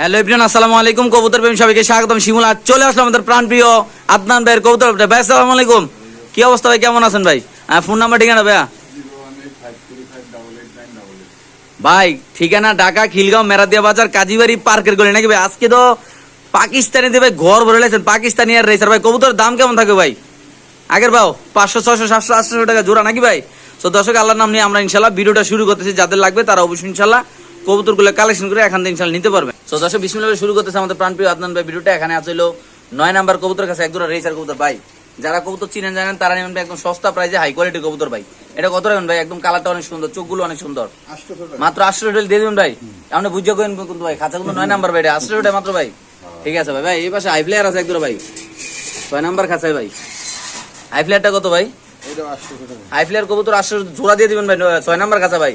Hello Ibran আসসালামু আলাইকুম। কবুতর প্রেমী সবাইকে স্বাগতম। শিমুল চলে আসলাম আমাদের প্রাণ প্রিয় আদনান ভাইয়ের কবুতর ভাই, আসসালামু আলাইকুম। কি অবস্থা ভাই, কেমন আছেন ভাই? ফোন নাম্বার ঠিকানা ভাইয়া? ভাই, ঠিকানা ঢাকা, খিলগাঁও, মেরাদিয়া বাজার, কাজীবাড়ি পার্কের গলি নাকি ভাই? আজকে তো পাকিস্তানি ভাই ঘর ভরে পাকিস্তানি আর রেসার ভাই। কবুতর দাম কেমন থাকবে ভাই? আগের ভাও পাঁচশো ছশো সাতশো আটশো টাকা জোড়া নাকি ভাই? তো দর্শক, আল্লাহর নাম নিয়ে আমরা ইনশাল্লাহ ভিডিওটা শুরু করতেছি। যাদের লাগবে তারা অবশ্যই ইনশাল্লাহ কবুতরগুলো কালেকশন করে এখান থেকে নিতে পারবে তো দর্শক বিসমিল্লাহ শুরু করতেছে আমাদের প্রাণপ্রিয় আদনান ভাই ভিডিওটা। এখানে আছে নয় নাম্বার কবুতর কাছে এক জোড়া রেসার কবুতর ভাই। যারা কবুতর চিনেন জানেন তারা নেবেন একদম সস্তা প্রাইজে হাই কোয়ালিটি কবুতর ভাই। এটা কত রাখবেন ভাই? একদম কালারটা অনেক সুন্দর চোখগুলো অনেক সুন্দর। মাত্র আটশো টাকা দিয়ে দেবেন ভাই। আপনি বুঝে কেন কিন্তু ভাই খাঁচা কিন্তু নয় নাম্বার ভাই এটা আটশো টাকা মাত্র ভাই। ঠিক আছে ভাই ভাই এই পাশে হাই প্লেয়ার আছে একদম ভাই। ছয় নাম্বার খাঁচায় ভাই। হাই প্লেয়ারটা কত ভাই? কবুতর আটশো জোড়া দিয়ে দিবেন ভাই ছয় নাম্বার খাঁচা ভাই।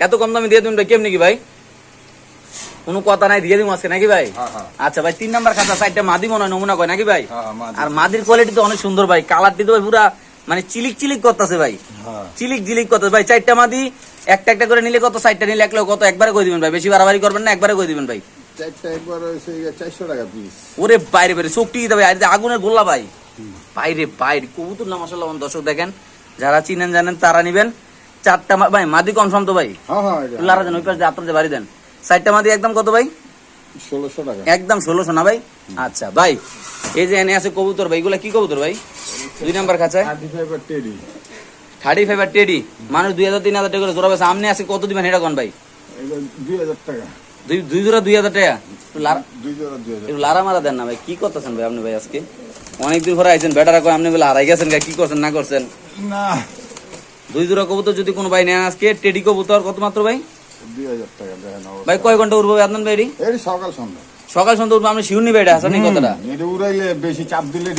এত কম দামে দিয়ে দিবেন ভাই কেমনি কি ভাই? কোনো কথা নাই দিয়ে দিব আজকে নাকি ভাই? হ্যাঁ, হ্যাঁ। আচ্ছা ভাই তিন নাম্বার খাঁচা সাইডটা মাদি মনে হয় নমুনা কয় নাকি ভাই? হ্যাঁ, আর মাদির কোয়ালিটি তো অনেক সুন্দর ভাই কালারটি তো ভাই পুরা মানে চিলিক চিলিক করতেছে ভাই। চিলিক জিলিক করতেছে ভাই চারটা মাদি একটা একটা করে নিলে কত সাইডটা নিলে এক লোক কত একবারে করে দিবেন ভাই? বেশি বাড়াবাড়ি করবেন না একবারে করে দিবেন ভাই? চারটা একবার হয়েছে চারশো টাকা পিস ওরে বাইরে বাইরে চোখটি দেবে এই আগুনের গোল্লা ভাই। বাইরে বাইরে। কবুতর না মাসাল্লাহ দর্শক দেখেন যারা চিনেন জানেন তারা নিবেন। চারটা ভাই মাদি কনফার্ম তো ভাই? লারা ওই পাশে আপনাদের বাড়ি দেন। চারটা মাদি একদম কত ভাই? ষোলোশো টাকা। একদম ষোলোশো না ভাই? আচ্ছা ভাই এই যে এনে আছে কবুতর ভাই এগুলা কি কবুতর ভাই? দুই নাম্বার খাঁচায়? থার্টি ফাইভ আর টেডি মানুষ দুই হাজার তিন হাজার টাকা করে জোড়া পেয়েছে আছে কত দিবেন? এটা কোন ভাই? দুই হাজার টাকা। দুই দুই জোড়া দুই হাজার টাকা? লারা মারা দেন না ভাই কি করতেছেন ভাই আপনি ভাই আজকে? অনেকদিন পরে আইছেন বেটারা কয় আপনি বলে হারাই গেছেন কি করছেন না করছেন? না। দুই জোড়া কবুতর যদি কোনো ভাই নেন আজকে টেডি কবুতর কত মাত্র ভাই? ভাই কয় ঘণ্টা উঠবো আপনার? এটি সকাল সন্ধ্যা। সকাল সন্ধ্যা উঠবো আপনি শিউনি এটা আসেন এই কথাটা? উড়াইলে বেশি চাপ দিলে।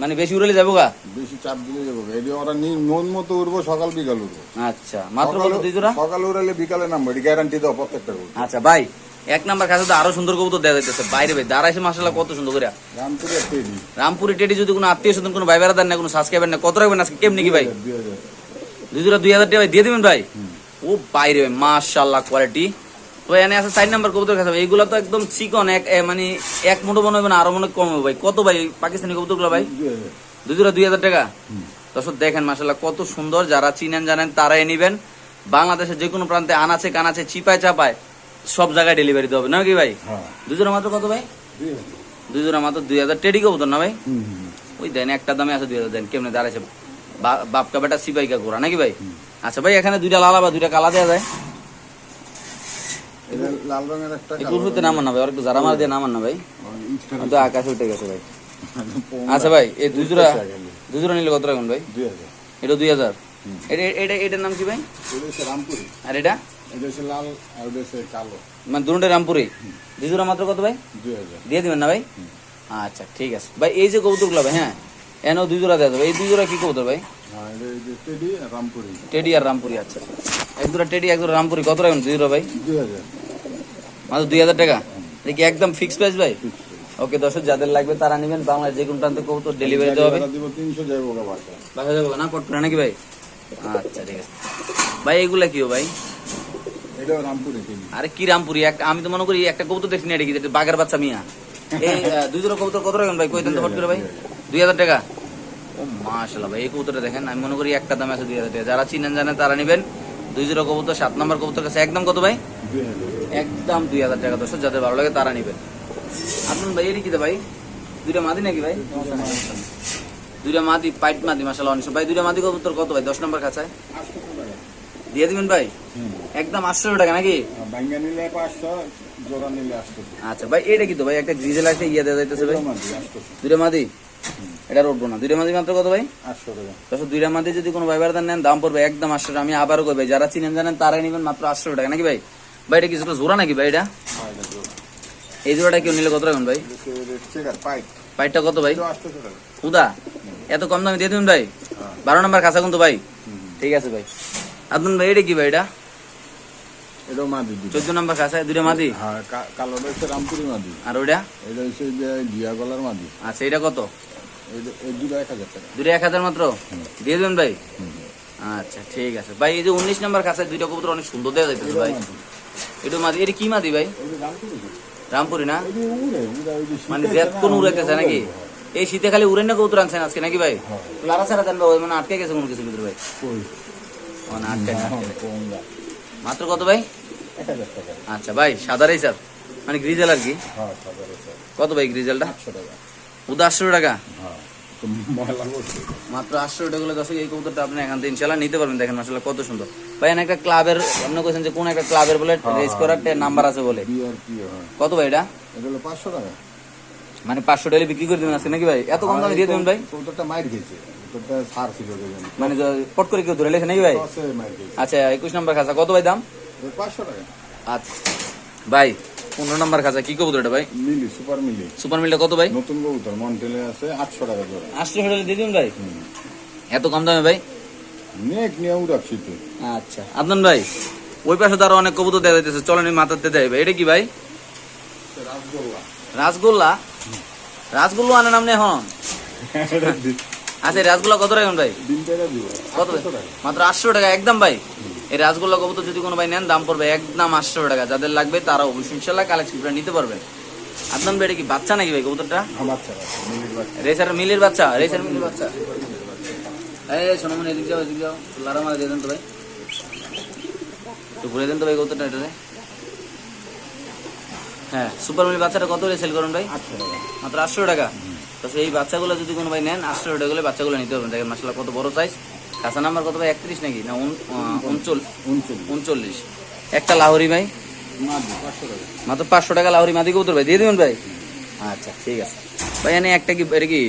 মানে বেশি উড়লে যাব গা? বেশি চাপ দিলে যাব। এটি ওরা নি মন মতো উড়বো সকাল বিকাল উড়বো। আচ্ছা মাত্র কত দুই জোড়া? সকাল উড়াইলে বিকালে নামবো গ্যারান্টি দাও প্রত্যেকটা আচ্ছা ভাই এক নাম্বার কাছে তো আরও সুন্দর কবুতর দেওয়া যাইতেছে। বাইরে ভাই দাঁড়াইছে মাসাল্লাহ কত সুন্দর করে রামপুরে টেডি। যদি কোনো আত্মীয় স্বজন কোনো ভাই দেন না কোনো সাবস্ক্রাইবার না কত রাখবেন আজকে? কেমনি কি ভাই? দুই হাজার দুই জোড়া দুই হাজার টাকা দিয়ে দিবেন ভাই? ও বাইরে ভাই মাশাল্লাহ কোয়ালিটি তো এনে আছে চার নাম্বার কবুতর কাছে এইগুলো তো একদম চিকন এক মানে এক মুঠো মনে হবে না আরও মনে কম হবে ভাই। কত ভাই পাকিস্তানি কবুতরগুলো ভাই? দুই জোড়া দুই হাজার টাকা? দর্শক দেখেন মাসাল্লাহ কত সুন্দর যারা চিনেন জানেন তারাই নিবেন। বাংলাদেশের যে কোনো প্রান্তে আনাচে কানাচে চিপায় চাপায় সব জায়গায় ডেলিভারি দেওয়া হবে। না কি ভাই? হ্যাঁ। জোড়া মাত্র কত ভাই? দুই হাজার দুই জোড়া মাত্র দুই হাজার টেডি কবুতর না ভাই। ওই দেন একটা দামে আছে দুই হাজার দেন কেমনে দাঁড়াইছে? বাপকা বেটা সিপাইকা ঘোরা নাকি ভাই? আচ্ছা ভাই এখানে দুইটা লালা বা দুইটা কালা দেওয়া যায়। এটা লাল রঙের একটা একটু নামান না ভাই আর একটু জারা মার দিয়ে নামান না ভাই। তো আকাশে উঠে গেছে ভাই। আচ্ছা ভাই এই দুই জোড়া নিলে কত রাখবেন ভাই? দুই হাজার। এটা দুই হাজার। এটা এটা এটার নাম কি ভাই? এটা রামপুরি। আর এটা? এটা হচ্ছে লাল আর এটা হচ্ছে কালো। মানে দুটো রামপুরে। দুই জোড়া মাত্র কত ভাই? দুই হাজার। দিয়ে দিবেন না ভাই? আচ্ছা ঠিক আছে। ভাই এই যে কবুতরগুলো ভাই হ্যাঁ? এনাও দুই জোড়া দেওয়া যাবে এই দুই জোড়া কি কবুতর ভাই? হ্যাঁ এটা এই যে টেডি আর রামপুরি। টেডি আর রামপুরি আচ্ছা। এক জোড়া টেডি এক জোড়া রামপুরি। কত রাখবেন দুই জোড়া ভাই? দুই হাজার। মাত্র দুই হাজার টাকা? দেখি একদম ফিক্স প্রাইস ভাই? ওকে দর্শক যাদের লাগবে তারা নেবেন। বাংলার যে কোনো প্রান্তে কবুতর ডেলিভারি দেওয়া হবে। দিব তিনশো যাইব গা বাসা বাসা যাব না পটপুরা নাকি ভাই? আচ্ছা ঠিক আছে। ভাই এগুলা কি ভাই? এটাও রামপুরি আরে কি রামপুরি? আমি তো মনে করি একটা কবুতর দেখি না এটা কি বাঘের বাচ্চা মিয়া। এই দুই জোড়া কবুতর কত রাখবেন ভাই? কই দেন তো করে ভাই। দুই হাজার। টাকা? ও মাশাল্লাহ ভাই এই কবুতরটা দেখেন আমি মনে করি একটা দামে আছে দুই হাজার টাকা। যারা চিনেন জানেন তারা নেবেন। দুই জোড়া কবুতর সাত নম্বর কবুতর কাছে। একদম কত ভাই? একদম দুই হাজার টাকা দশ যাদের ভালো লাগে তারা নেবেন। আপনার ভাই এর কি ভাই? দুইটা মাদি নাকি ভাই? দুইটা মাদি। পাইট মাদি মাসাল অনেক ভাই দুইটা মাদি কবুতর কত ভাই? দশ নম্বর কাছায় দিয়ে দিবেন ভাই? একদম আটশো টাকা নাকি? নিলে পাঁচশো জোড়া নিলে আচ্ছা ভাই এটা কি তো ভাই? একটা গ্রিজেল একটা ইয়ে দেওয়া যাইতেছে ভাই। দুইটা মাদি এটা উঠবো না দুইটা মাদি মাত্র কত ভাই? আটশো টাকা। দুইটা মাদি যদি কোনো ভাই বেড়াদার নেন দাম পড়বে একদম আটশো টাকা। আমি আবারও কই ভাই যারা চিনেন জানেন তারাই নেবেন মাত্র আটশো টাকা। নাকি ভাই? ভাই এটা কিছুটা জোড়া নাকি ভাই এটা? হ্যাঁ এই জোড়াটা কেউ নিলে কত রাখবেন ভাই? পাইটটা কত ভাই? উদা এত কম দামে দিয়ে দিবেন ভাই? হ্যাঁ। বারো নম্বর খাসা কিন্তু ভাই। ঠিক আছে ভাই। আদন ভাই এটা কি ভাই এটা? এটাও মাদি চোদ্দ নম্বর খাসা দুইটা মাদি? হ্যাঁ কালোটা হচ্ছে রামপুরি মাদি। আর ওইটা? এটা হচ্ছে যে ঘিয়া গলার মাদি। আচ্ছা এটা কত? দুটো এক হাজার টাকা। দুটো এক হাজার মাত্র? দিয়ে দেবেন ভাই? আচ্ছা ঠিক আছে। ভাই এই যে উনিশ নম্বর খাসা দুইটা কবুতর অনেক সুন্দর দেওয়া যাইতেছে ভাই। এটা মাদি এটা কি মাদি ভাই? রামপুরি না? মানে জেদ কোন উড়াইতেছে নাকি? এই শীতে খালি উড়েন না কৌতুর আনছেন আজকে নাকি ভাই? হ্যাঁ। লারা ছাড়া দেন ভাই মানে আটকে গেছে কোন কিছু ভিতরে ভাই। মাত্র কত ভাই। আচ্ছা ভাই সাদারাই স্যার। মানে গ্রিজেল আর কি? হ্যাঁ। কত ভাই গ্রিজেলটা? আটশো টাকা। হ্যাঁ। মাত্র আটশো টাকা হলে দর্শক এই কবুতরটা আপনি এখান থেকে ইনশাল্লাহ নিতে পারবেন। দেখেন আসলে কত সুন্দর। ভাই এখানে একটা ক্লাবের অন্য কইছেন যে কোন একটা ক্লাবের বলে রেস করার নাম্বার আছে বলে। হ্যাঁ। কত ভাই এটা? এটা পাঁচশো টাকা। মানে পাঁচশো টাকা বিক্রি করে দিবেন আজকে নাকি ভাই? এত কম দামে দিয়ে দেবেন ভাই? কবুতরটা মাইর ছিল মানে পট করে কেউ ধরে লেছে নাকি ভাই? আচ্ছা একুশ নম্বর খাঁচা কত ভাই দাম? পাঁচশো টাকা। আচ্ছা। ভাই পনেরো নম্বর খাঁচা কি কবুতর এটা ভাই? মিলি, সুপার মিলি। সুপার মিলটা কত ভাই? নতুন কবুতর মন্টেলে আছে আটশো টাকা জোড়া। আটশো টাকা দিয়ে দিবেন ভাই? এত কম দামে ভাই? নেক নিয়ে উড়াক শীতে। আচ্ছা। আদনান ভাই ওই পাশে তো আরও অনেক কবুতর দেওয়া যাইতেছে চলেন মাথাতে দেয় ভাই। এটা কি ভাই? রাসগোল্লা রাসগোল্লা রাসগোল্লা আনেন আপনি এখন আচ্ছা রাসগোল্লা কত রাখবেন ভাই? কত মাত্র আটশো টাকা একদম ভাই। এই রাসগোল্লা কবুতর যদি কোনো ভাই নেন দাম পড়বে একদম আটশো টাকা। যাদের লাগবে তারা অবশ্যই ইনশাল্লাহ কালেকশন করে নিতে পারবেন আদনান ভাই এটা কি বাচ্চা নাকি ভাই কবুতরটা? রেসার মিলের বাচ্চা? রেসার মিলের বাচ্চা? এই সোনামনি এদিক যাও এদিক যাও। লারা মারা দিয়ে দেন তো ভাই। তো ঘুরে দেন তো ভাই কতটা এটা হ্যাঁ সুপার মিল বাচ্চাটা কত করে সেল করেন ভাই? মাত্র আটশো টাকা? তো সেই বাচ্চাগুলো যদি কোনো ভাই নেন আটশো টাকা হলে বাচ্চাগুলো নিতে পারবেন। দেখেন মাসাল্লাহ কত বড় সাইজ কাঁচা নাম্বার কত ভাই? একত্রিশ নাকি? না উনচল্লিশ। একটা লাহোরি ভাই? মাদি পাঁচশো টাকা। মাত্র পাঁচশো টাকা লাহোরি মাদি কবুতর ভাই। দিয়ে দেবেন ভাই? আচ্ছা ঠিক আছে। ভাই এনে একটা কি এটা কি?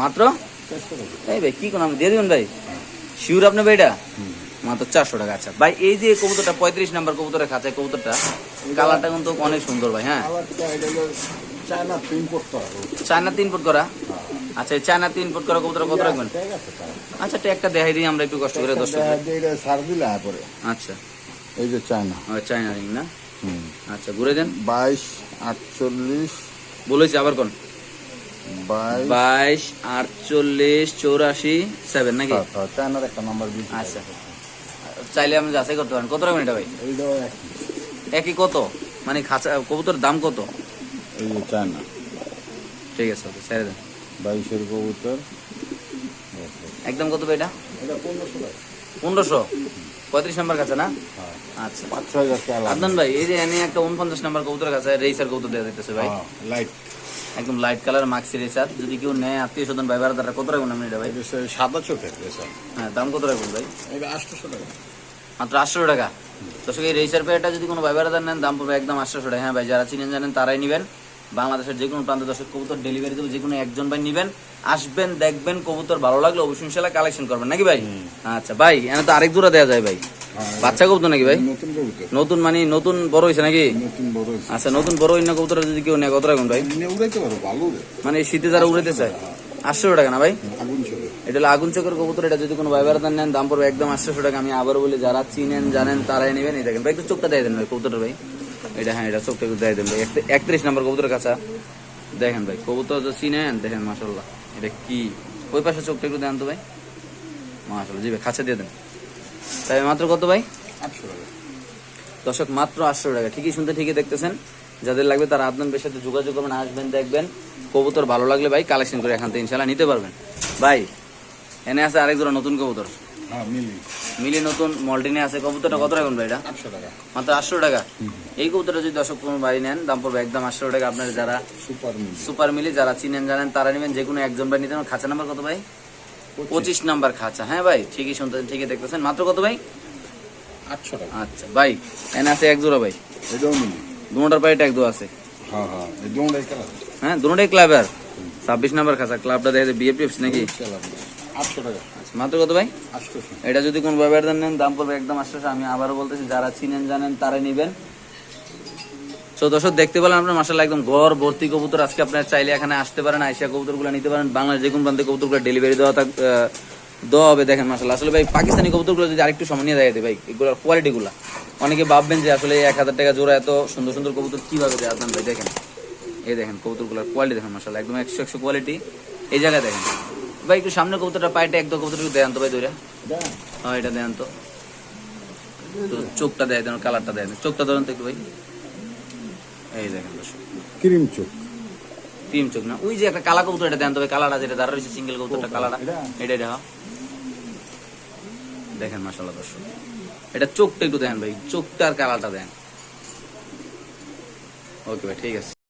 মাত্র? এই ভাই কি কোন আমি দিয়ে দিবেন ভাই? শিওর আপনি ভাই এটা? মাত্র চারশো টাকা আচ্ছা। ভাই এই যে কবুতরটা পঁয়ত্রিশ নাম্বার কবুতরের খাঁচায় কবুতরটা কালারটা কিন্তু অনেক সুন্দর ভাই হ্যাঁ? চায়না তিন ফুট করা আচ্ছা এই চায়না তিন ফুট করা কবুতর কত রাখবেন? আচ্ছা একটা দেখাই দিই আমরা একটু কষ্ট করে দশ দেখা যায় সার দিলে পরে। আচ্ছা। এই যে চায়না। চায়না রিং না? আচ্ছা ঘুরে দেন। বাইশ আটচল্লিশ। বলেছি আবার কোন? বাইশ। আটচল্লিশ চৌরাশি সেভেন নাকি? হ্যাঁ, হ্যাঁ, চায়নার একটা নাম্বার আচ্ছা। চাইলে আমি যাচাই করতে পারেন। কত মিনিট এটা ভাই? একই কত? মানে খাঁচা কবুতর দাম কত? এই যে চায়না ঠিক আছে ওকে ছেড়ে দেন। বাইশের কবুতর। একদম কত ভাই এটা? পনেরোশো পনেরোশো? পঁয়ত্রিশ নম্বর কাছে না? আচ্ছা। পাঁচ ছয় হাজার টাকা লাগবে। আদনান ভাই এই যে এনে একটা উনপঞ্চাশ নাম্বার কবুতর কাছে রেসার কবুতর দেওয়া যাইতেছে ভাই। হ্যাঁ, লাইট একদম লাইট কালার মাক্সি রেসার যদি কেউ নেয় আত্মীয় স্বজন ভাই বারাদারা কত রাখবেন আপনি এটা ভাই সাদা চোখের রেসার হ্যাঁ দাম কত রাখবেন ভাই? আটশোশো টাকা। মাত্র আটশো টাকা। দর্শক এই রেসার পেয়ারটা যদি কোনো ভাই বারাদার নেন দাম পড়বে একদম টাকা। হ্যাঁ ভাই যারা চিনেন জানেন তারাই নেবেন। বাংলাদেশের যে কোনো প্রান্তে দর্শক কবুতর ডেলিভারি দেবে যে কোনো একজন ভাই নেবেন। আসবেন দেখবেন কবুতর ভালো লাগলে অবশ্যই ইনশাল্লাহ কালেকশন করবেন। নাকি ভাই? আচ্ছা ভাই এনে তো আরেক জোড়া দেওয়া যায় ভাই। বাচ্চা কবুতর নাকি ভাই? নতুন মানে নতুন বড় হয়েছে নাকি। আচ্ছা নতুন বড় অন্য কবুতর যদি কেউ নেয় কত রাখুন ভাই? রে মানে শীতে যারা উড়াইতে চায় আটশো টাকা না ভাই? এটা হলো আগুন চোখের কবুতর এটা যদি কোনো ভাই বেড়াতার নেন দাম পড়বে একদম আটশো টাকা। আমি আবার বলি যারা চিনেন জানেন তারাই নেবেন। এই দেখেন ভাই একটু চোখটা দেয় দেন ভাই কবুতর ভাই। এটা হ্যাঁ এটা চোখটা একটু দিয়ে দেন ভাই। একত্রিশ নম্বর কবুতরের কাছা দেখেন ভাই কবুতর তো চিনেন দেখেন মাসাল্লাহ এটা কি? ওই পাশে চোখটা একটু দেন তো ভাই। মাসাল্লাহ জি ভাই খাঁচা দিয়ে দেন। তাই মাত্র কত ভাই? আটশো টাকা দর্শক মাত্র আটশো টাকা। ঠিকই শুনতে ঠিকই দেখতেছেন। যাদের লাগবে তারা আদনান বের সাথে যোগাযোগ করবেন আসবেন দেখবেন। কবুতর ভালো লাগলে ভাই কালেকশন করে এখান থেকে ইনশাল্লাহ নিতে পারবেন। ভাই এনে আছে আরেক জোড়া নতুন কবুতর। হ্যাঁ মিলি। নতুন মল্টিনে আছে। কবুতরটা কত রাখবেন ভাই এটা? টাকা। মাত্র আটশো টাকা। এই কবুতরটা যদি দর্শক কোনো বাড়ি নেন দাম পড়বে একদম আটশো টাকা। আপনার যারা সুপার মিলি। যারা চিনেন জানেন তারা নেবেন। যে কোনো একজন ভাই নিতে। খাঁচা নাম্বার কত ভাই? পঁচিশ নাম্বার খাঁচা। হ্যাঁ ভাই ঠিকই শুনতেছেন ঠিকই দেখতেছেন। মাত্র কত ভাই? আটশো টাকা। আচ্ছা ভাই এনে আছে এক জোড়া ভাই। দুটার পায়ে ট্যাগ দো আছে। হ্যাঁ হ্যাঁ এই দোনটাই কালার হ্যাঁ ক্লাবের ছাব্বিশ নাম্বার খাঁচা ক্লাবটা দেখে বিএফটিএফসি নাকি? কালার আটশো টাকা। আচ্ছা মাত্র কত ভাই? এটা যদি কোন ব্যবহার নেন দাম পড়বে একদম আটশোশো আমি আবারও বলতেছি যারা চিনেন জানেন তারাই নেবেন। তো দর্শক দেখতে পেলেন আপনার মাসাল্লাহ একদম ঘর ভর্তি কবুতর। আজকে আপনার চাইলে এখানে আসতে পারেন আইসা কবুতরগুলো নিতে পারেন। বাংলাদেশ যে কোনো প্রান্তে কবুতরগুলো ডেলিভারি দেওয়া থাক দেওয়া হবে দেখেন মাসাল্লাহ আসলে ভাই পাকিস্তানি কবুতরগুলো যদি আরেকটু সময় নিয়ে দেয় ভাই এগুলোর কোয়ালিটিগুলো অনেকে ভাববেন যে আসলে এক হাজার টাকা জোড়া এত সুন্দর সুন্দর কবুতর কীভাবে দেয়? আপনার ভাই দেখেন। এই দেখেন কবুতরগুলোর কোয়ালিটি দেখেন মাসাল্লাহ একদম একশো একশো কোয়ালিটি এই জায়গায় দেখেন। ভাই একটু সামনে কবুতরটা পাইটা একদম কবুতর একটু দেন তো ভাই এটা হ্যাঁ এটা দেন তো। তো চোখটা দেয় দেন কালারটা দেয় চোখটা ধরুন তো একটু ভাই। এই দেখেন ক্রিম চোখ। ক্রিম চোখ না? ওই যে একটা কালা কবুতর এটা দেন তবে কালারটা যেটা দাঁড়া রয়েছে সিঙ্গেল কবুতরটা কালাটা এটা? দেখেন মাসাল্লাহ দর্শক। এটা চোখটা একটু দেখেন ভাই চোখটা আর কালারটা দেন। ওকে ভাই ঠিক আছে।